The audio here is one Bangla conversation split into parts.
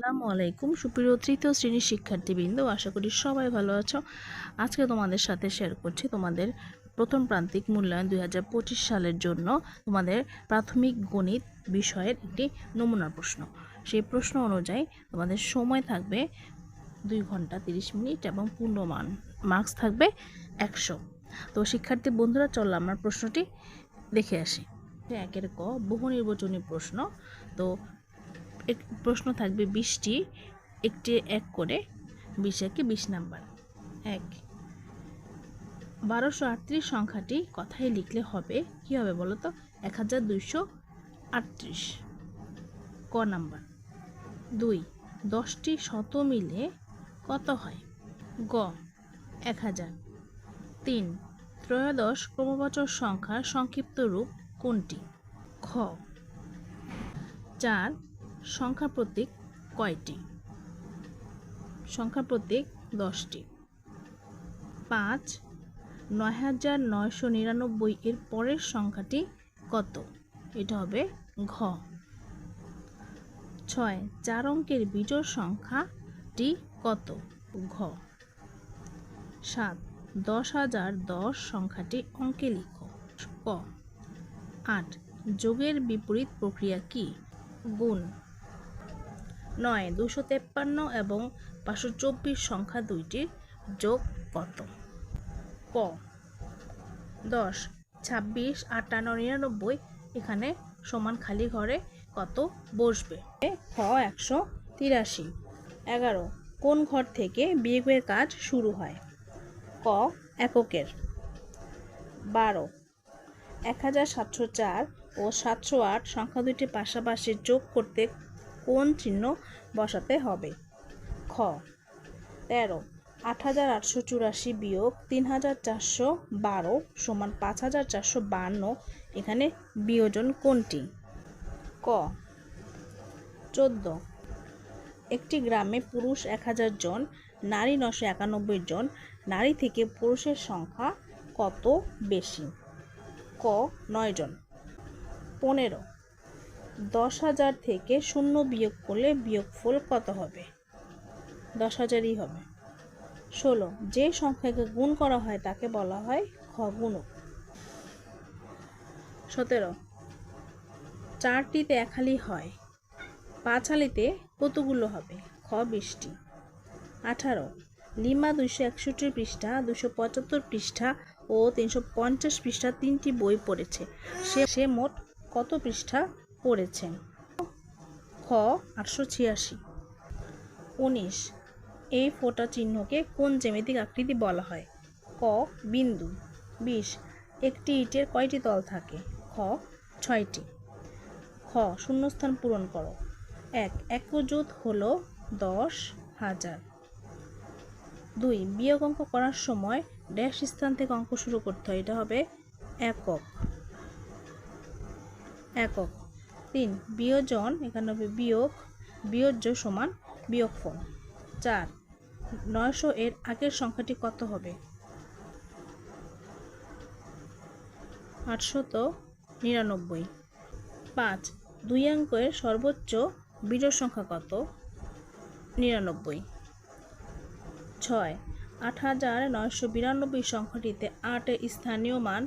আসসালামু আলাইকুম। সুপ্রিয় তৃতীয় শ্রেণির শিক্ষার্থীবৃন্দ, আশা করি সবাই ভালো আছো। আজকে তোমাদের সাথে শেয়ার করছি তোমাদের প্রথম প্রান্তিক মূল্যায়ন দুই হাজার পঁচিশ সালের জন্য তোমাদের প্রাথমিক গণিত বিষয়ের একটি নমুনা প্রশ্ন। সেই প্রশ্ন অনুযায়ী তোমাদের সময় থাকবে দুই ঘণ্টা তিরিশ মিনিট এবং পূর্ণমান। মার্কস থাকবে একশো। তো শিক্ষার্থী বন্ধুরা, চলো আমরা প্রশ্নটি দেখে আসি। একের ক, বহু নির্বাচনী প্রশ্ন। তো প্রশ্ন থাকবে বিশটি, একটি এক করে বিশ একে বিশ নাম্বার। এক। বারোশো আটত্রিশ সংখ্যাটি কথায় লিখলে হবে, কি হবে বলো তো? এক হাজার দুইশো আটত্রিশ। ক নাম্বার। দুই। দশটি শত মিলে কত হয়? গ। এক হাজার। তিন। ত্রয়োদশ ক্রমবাচক সংখ্যার সংক্ষিপ্ত রূপ কোনটি? খ। চার। সংখ্যা প্রতীক কয়টি? সংখ্যা প্রতীক দশটি। পাঁচ, নয় হাজার নয়শো নিরানব্বই এর পরের সংখ্যাটি কত? এটা হবে ঘ। ছয়, চার অঙ্কের বিজোড় সংখ্যাটি কত? ঘ। সাত, দশ হাজার দশ সংখ্যাটি অঙ্কে লিখো। ক। আট, যোগের বিপরীত প্রক্রিয়া কি? গুণ। নয়, দুশো তেপ্পান্ন এবং পাঁচশো চব্বিশ সংখ্যা দুইটির যোগ কত? ক। দশ, ছাব্বিশ, আটান্ন, নিরানব্বই এখানে সমান খালি ঘরে কত বসবে? খ, একশো তিরাশি। এগারো, কোন ঘর থেকে বিয়োগের কাজ শুরু হয়? ক, এককের। বারো, এক হাজার সাতশো চার ও সাতশো আট সংখ্যা দুইটি পাশাপাশি যোগ করতে কোন চিহ্ন বসাতে হবে? খ. তেরো। আট হাজার আটশো চুরাশি বিয়োগ তিন হাজার চারশো বারো সমান পাঁচ হাজার চারশো বান্ন। এখানে বিয়োজন কোনটি? ক. চোদ্দ। একটি গ্রামে পুরুষ এক হাজার জন, নারী নশো একানব্বই জন, নারী থেকে পুরুষের সংখ্যা কত বেশি? ক. নয় জন। পনেরো। দশ হাজার থেকে শূন্য বিয়োগ করলে বিয়োগফল কত হবে? দশ হাজারই হবে। ষোলো, যে সংখ্যাকে গুণ করা হয় তাকে বলা হয় খ গুণক। সতেরো, চারটিতে এক হালি হয় পাঁচ হালিতে কতগুলো হবে? খ বিশটি আঠারো, লিমা দুশো একষট্টি পৃষ্ঠা দুশো পঁচাত্তর পৃষ্ঠা ও তিনশো পঞ্চাশ পৃষ্ঠা তিনটি বই পড়েছে। সে সে মোট কত পৃষ্ঠা? পড়েছে। খ, আটশো ছিয়াশি। উনিশ, এই ফোঁটা চিহ্নকে কোন জ্যামিতিক আকৃতি বলা হয়? ক, বিন্দু। বিশ, একটি ইটের কয়টি তল থাকে? খ, ছয়টি। খ, শূন্যস্থান পূরণ করো। এক একজুত হলো দশ হাজার। দুই, বিয়োগ অঙ্ক করার সময় ড্যাশ স্থান থেকে অঙ্ক শুরু করতে হয়। এটা হবে একক। একক। তিন, বিয়োজন এখানে হবে বিয়োগ, বিয়োজ্য সমান বিয়োগফল। চার, নয়শো এর আগের সংখ্যাটি কত হবে? আটশত নিরানব্বই। পাঁচ, দুই অঙ্কের সর্বোচ্চ বিজোড় সংখ্যা কত? নিরানব্বই। ছয়, আট হাজার নয়শো বিরানব্বই সংখ্যাটিতে আটের স্থানীয় মান,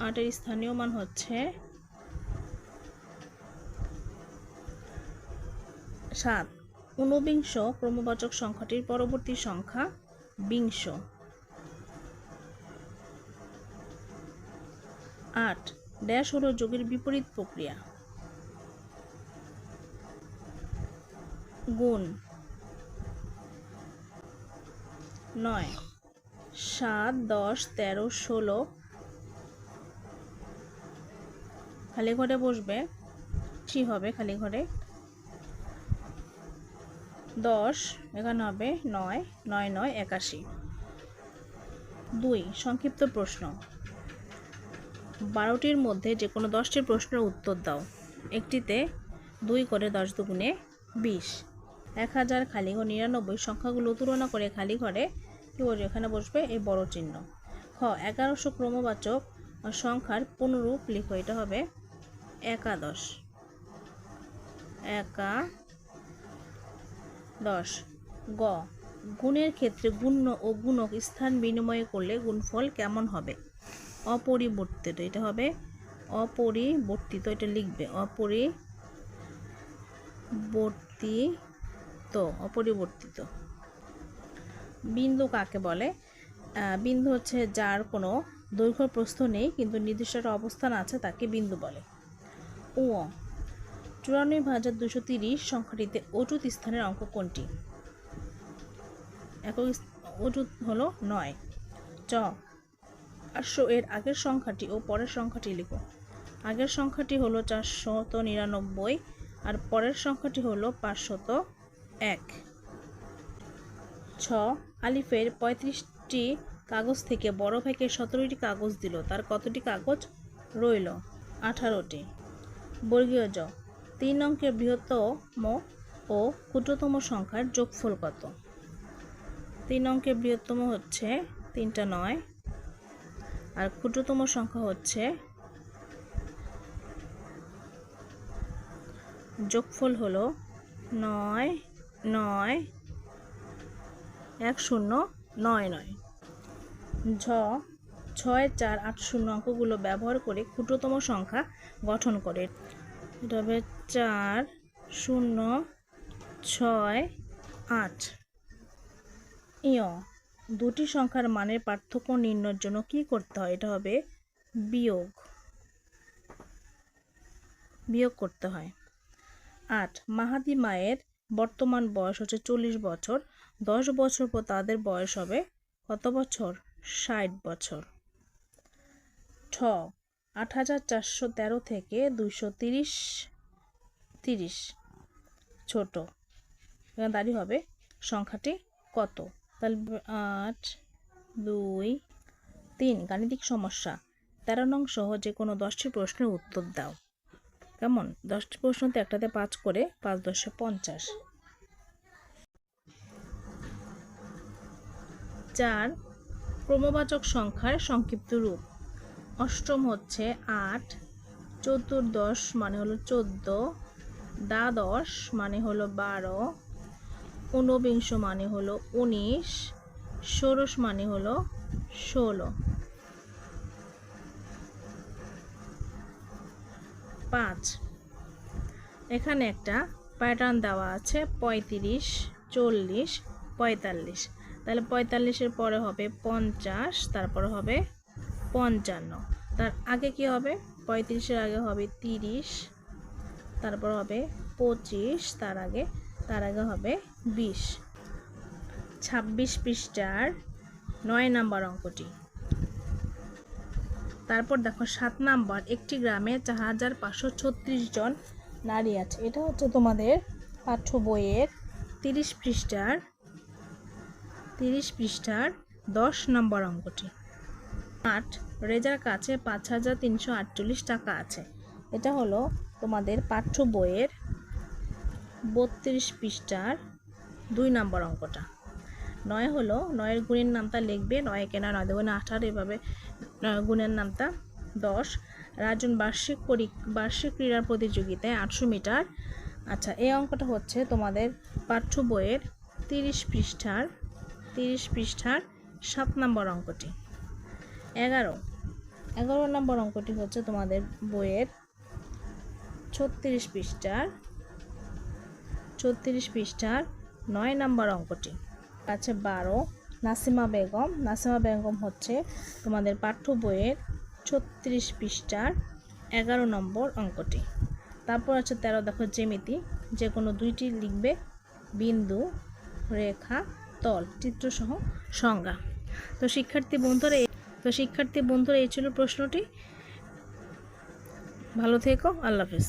আটের স্থানীয় মান হচ্ছে সাত, ঊনবিংশ ক্রমবাচক সংখ্যাটির পরবর্তী সংখ্যা বিংশ। আট, ড্যাশ হলো যোগের বিপরীত প্রক্রিয়া। গুণ। নয়, সাত, দশ, তেরো, ষোলো। খালি ঘরে বসবে। কি হবে খালি ঘরে। দশ এখানে হবে নয় নয় নয়, একাশি। দুই, সংক্ষিপ্ত প্রশ্ন। বারোটির মধ্যে যে কোনো দশটির প্রশ্নের উত্তর দাও। একটিতে দুই করে দশ দুগুণে বিশ। এক হাজার খালি ঘর নিরানব্বই সংখ্যাগুলো তুলনা করে খালি ঘরে কী বলছে এখানে বসবে এই বড় চিহ্ন। খ, এগারোশো ক্রমবাচক সংখ্যার পুনরূপ লিখো, এটা হবে একাদশ। একা দশ। গ। গুণের ক্ষেত্রে গুণ্য ও গুণক স্থান বিনিময় করলে গুণফল কেমন হবে? অপরিবর্তিত, এটা হবে অপরিবর্তিত, এটা লিখবে অপরিবর্তিত অপরিবর্তিত। বিন্দু কাকে বলে? বিন্দু হচ্ছে যার কোনো দৈর্ঘ্য প্রস্থ নেই, কিন্তু নির্দিষ্ট একটা অবস্থান আছে তাকে বিন্দু বলে। ও চুরানব্বই হাজার দুশো তিরিশ সংখ্যাটিতে অটুত স্থানের অঙ্ক কোনটি? একক অটুত হলো নয়। চ। চারশো এর আগের সংখ্যাটি ও পরের সংখ্যাটি লিখো। আগের সংখ্যাটি হলো চারশত নিরানব্বই আর পরের সংখ্যাটি হলো পাঁচশত এক। ছ। আলিফের পঁয়ত্রিশটি কাগজ থেকে বড় ভাইকে সতেরোটি কাগজ দিল, তার কতটি কাগজ রইল? আঠারোটি। বর্গীয় জ। তিন অঙ্কের বৃহত্তম ও ক্ষুদ্রতম সংখ্যার যোগফল কত? তিন অঙ্কের বৃহত্তম হচ্ছে তিনটা নয়, আর ক্ষুদ্রতম সংখ্যা হচ্ছে যোগফল হলো নয় নয়, এক শূন্য, নয় নয়। ঝ, ছয়, চার, আট, শূন্য অঙ্কগুলো ব্যবহার করে ক্ষুদ্রতম সংখ্যা গঠন করে। এটা চার, শূন্য, ছয়, আট। ইয়, দুটি সংখ্যার মানের পার্থক্য নির্ণয়ের জন্য কি করতে হয়? এটা হবে বিয়োগ। বিয়োগ করতে হয়। আট, মাহাদি মায়ের বর্তমান বয়স হচ্ছে চল্লিশ বছর। দশ বছর পর তাদের বয়স হবে কত বছর? ষাট বছর। ঠ আট হাজার চারশো তেরো থেকে দুইশো তিরিশ তিরিশ। ছোট। এখানে দাঁড়িয়ে হবে। সংখ্যাটি কত? তাহলে, আট, দুই, তিন। গাণিতিক সমস্যা। তেরো নং সহ যে কোনো দশটি প্রশ্নের উত্তর দাও। কেমন? দশটি প্রশ্নতে একটাতে পাঁচ করে, পাঁচ দশে পঞ্চাশ। চার, ক্রমবাচক সংখ্যার সংক্ষিপ্ত রূপ। অষ্টম হচ্ছে আট, চতুর্দশ মানে হলো চোদ্দ, দ্বাদশ মানে হলো বারো, ঊনবিংশ মানে হলো উনিশ, ষোড়শ মানে হলো ষোলো। পাঁচ। এখানে একটা প্যাটার্ন দেওয়া আছে, পঁয়ত্রিশ, চল্লিশ, পঁয়তাল্লিশ। তাহলে পঁয়তাল্লিশের পরে হবে পঞ্চাশ, তারপরে হবে পঞ্চান্ন। তার আগে কি হবে? পঁয়ত্রিশের আগে হবে তিরিশ, তারপর হবে পঁচিশ, তার আগে তার আগে হবে বিশ। ছাব্বিশ পৃষ্ঠার নয় নাম্বার অঙ্কটি। তারপর দেখো, সাত নাম্বার, একটি গ্রামে চার হাজার পাঁচশো ছত্রিশ জন নারী আছে। এটা হচ্ছে তোমাদের পাঠ্য বইয়ের তিরিশ পৃষ্ঠার তিরিশ পৃষ্ঠার দশ নম্বর অঙ্কটি। আট, রেজার কাছে পাঁচ হাজার তিনশো আটচল্লিশ টাকা আছে। এটা হলো তোমাদের পাঠ্য বইয়ের বত্রিশ পৃষ্ঠার দুই নম্বর অঙ্কটা। নয় হলো নয়ের গুণের নামটা লিখবে, নয় কেনা নয় দেবো আঠারো এভাবে গুণের নামটা দশ। রাজন বার্ষিক পরি, বার্ষিক ক্রীড়া প্রতিযোগিতায় আটশো মিটার। আচ্ছা এই অঙ্কটা হচ্ছে তোমাদের পাঠ্য বইয়ের তিরিশ পৃষ্ঠার তিরিশ পৃষ্ঠার সাত নম্বর অঙ্কটি। এগারো। এগারো নম্বর অঙ্কটি হচ্ছে তোমাদের বইয়ের ছত্রিশ পৃষ্ঠার ছত্রিশ পৃষ্ঠার নয় নম্বর অঙ্কটি। আছে বারো। নাসিমা বেগম নাসিমা বেগম হচ্ছে তোমাদের পাঠ্য বইয়ের ছত্রিশ পৃষ্ঠার এগারো নম্বর অঙ্কটি। তারপর আছে তেরো, দেখো জ্যামিতি। যে কোনো দুইটি লিখবে, বিন্দু, রেখা, তল, চিত্রসহ সংজ্ঞা। তো শিক্ষার্থী বন্ধুরা তো শিক্ষার্থী বন্ধুরা এই ছিল প্রশ্নটি। ভালো থেকো আল্লাহ হাফিজ।